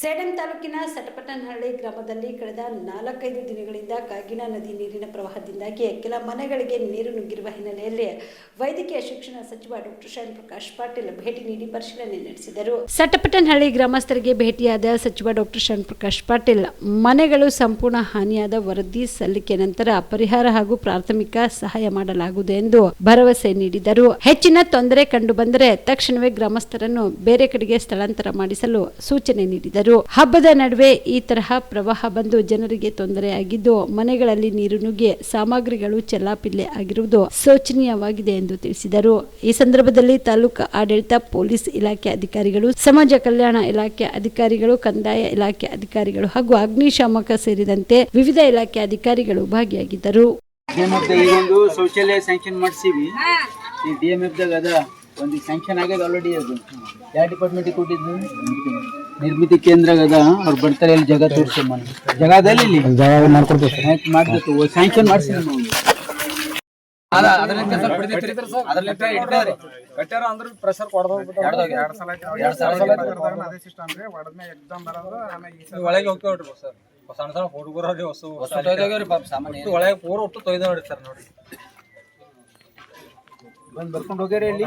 ಸೇಡಂ ತಾಲೂಕಿನ ಸಟಪಟನಹಳ್ಳಿ ಗ್ರಾಮದಲ್ಲಿ ಕಳೆದ ನಾಲ್ಕೈದು ದಿನಗಳಿಂದ ಕಾಗಿನಾ ನದಿ ನೀರಿನ ಪ್ರವಾಹದಿಂದಾಗಿ ಕೆಲ ಮನೆಗಳಿಗೆ ನೀರು ನುಗ್ಗಿರುವ ಹಿನ್ನೆಲೆಯಲ್ಲಿ ವೈದ್ಯಕೀಯ ಶಿಕ್ಷಣ ಸಚಿವ ಡಾಕ್ಟರ್ ಶೈನ್ ಪ್ರಕಾಶ್ ಪಾಟೀಲ್ ಭೇಟಿ ನೀಡಿ ಪರಿಶೀಲನೆ ನಡೆಸಿದರು ಸಟಪಟನಹಳ್ಳಿ ಗ್ರಾಮಸ್ಥರಿಗೆ ಭೇಟಿಯಾದ ಸಚಿವ ಡಾಕ್ಟರ್ ಶೈನ್ ಪ್ರಕಾಶ್ ಪಾಟೀಲ್ ಮನೆಗಳು ಸಂಪೂರ್ಣ ಹಾನಿಯಾದ ವರದಿ ಸಲ್ಲಿಕೆ ನಂತರ ಪರಿಹಾರ ಹಾಗೂ ಪ್ರಾಥಮಿಕ ಸಹಾಯ ಮಾಡಲಾಗುವುದು ಎಂದು ಭರವಸೆ ನೀಡಿದರು ಹೆಚ್ಚಿನ ತೊಂದರೆ ಕಂಡುಬಂದರೆ ತಕ್ಷಣವೇ ಗ್ರಾಮಸ್ಥರನ್ನು ಬೇರೆ ಕಡೆಗೆ ಸ್ಥಳಾಂತರ ಮಾಡಿಸಲು ಸೂಚನೆ ನೀಡಿದರು ಹಬ್ಬದ ನಡುವೆ ಈ ತರಹ ಪ್ರವಾಹ ಬಂದು ಜನರಿಗೆ ತೊಂದರೆಯಾಗಿದ್ದು ಮನೆಗಳಲ್ಲಿ ನೀರು ನುಗ್ಗಿ ಸಾಮಗ್ರಿಗಳು ಚೆಲ್ಲಾಪಿಲ್ಲೆ ಆಗಿರುವುದು ಶೋಚನೀಯವಾಗಿದೆ ಎಂದು ತಿಳಿಸಿದರು ಈ ಸಂದರ್ಭದಲ್ಲಿ ತಾಲೂಕು ಆಡಳಿತ ಪೊಲೀಸ್ ಇಲಾಖೆ ಅಧಿಕಾರಿಗಳು ಸಮಾಜ ಕಲ್ಯಾಣ ಇಲಾಖೆ ಅಧಿಕಾರಿಗಳು ಕಂದಾಯ ಇಲಾಖೆ ಅಧಿಕಾರಿಗಳು ಹಾಗೂ ಅಗ್ನಿಶಾಮಕ ಸೇರಿದಂತೆ ವಿವಿಧ ಇಲಾಖೆ ಅಧಿಕಾರಿಗಳು ಭಾಗಿಯಾಗಿದ್ದರು ಈ ಡಿ ಅದ ಒಂದು ಸ್ಯಾಂಕ್ಷನ್ ಆಗ್ಯದ ಆಲ್ರೆಡಿ ಅದು ಯಾವ ಡಿಪಾರ್ಟ್ಮೆಂಟಿಗೆ ಕೊಟ್ಟಿದ್ದು ನಿರ್ಮಿತಿ ಕೇಂದ್ರ ಅವ್ರು ಬರ್ತಾರೆ ಇಲ್ಲಿ ಜಗ ತೋರಿಸಿ ಮನೆ ಇಲ್ಲಿ ಮಾಡ್ಬೇಕು ಸ್ಯಾಂಕ್ಷನ್ ಒಳಗೆ ಹುಡುಗರು ನೋಡಿ ಬರ್ಕೊಂಡು ಹೋಗ್ಯಾರ ಇಲ್ಲಿ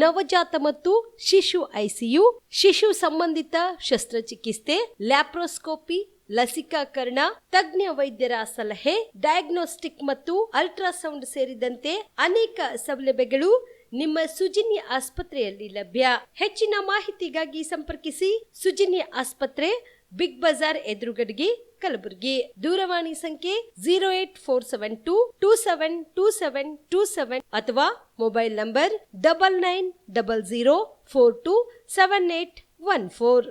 ನವಜಾತ ಮತ್ತು ಶಿಶು ಐಸಿಯು ಶಿಶು ಸಂಬಂಧಿತ ಶಸ್ತ್ರಚಿಕಿತ್ಸೆ ಲ್ಯಾಪ್ರೋಸ್ಕೋಪಿ ಲಸಿಕಾಕರಣ ತಜ್ಞ ವೈದ್ಯರ ಸಲಹೆ ಡಯಾಗ್ನೋಸ್ಟಿಕ್ ಮತ್ತು ಅಲ್ಟ್ರಾಸೌಂಡ್ ಸೇರಿದಂತೆ ಅನೇಕ ಸೌಲಭ್ಯಗಳು ನಿಮ್ಮ ಸುಜಿನಿ ಆಸ್ಪತ್ರೆಯಲ್ಲಿ ಲಭ್ಯ ಹೆಚ್ಚಿನ ಮಾಹಿತಿಗಾಗಿ ಸಂಪರ್ಕಿಸಿ ಸುಜಿನಿ ಆಸ್ಪತ್ರೆ ಬಿಗ್ ಬಜಾರ್ ಎದುರುಗಡೆಗೆ ಕಲಬುರಗಿ ದೂರವಾಣಿ ಸಂಖ್ಯೆ zero eight four seven two two seven two seven two seven ಅಥವಾ Mobile number 9900427814.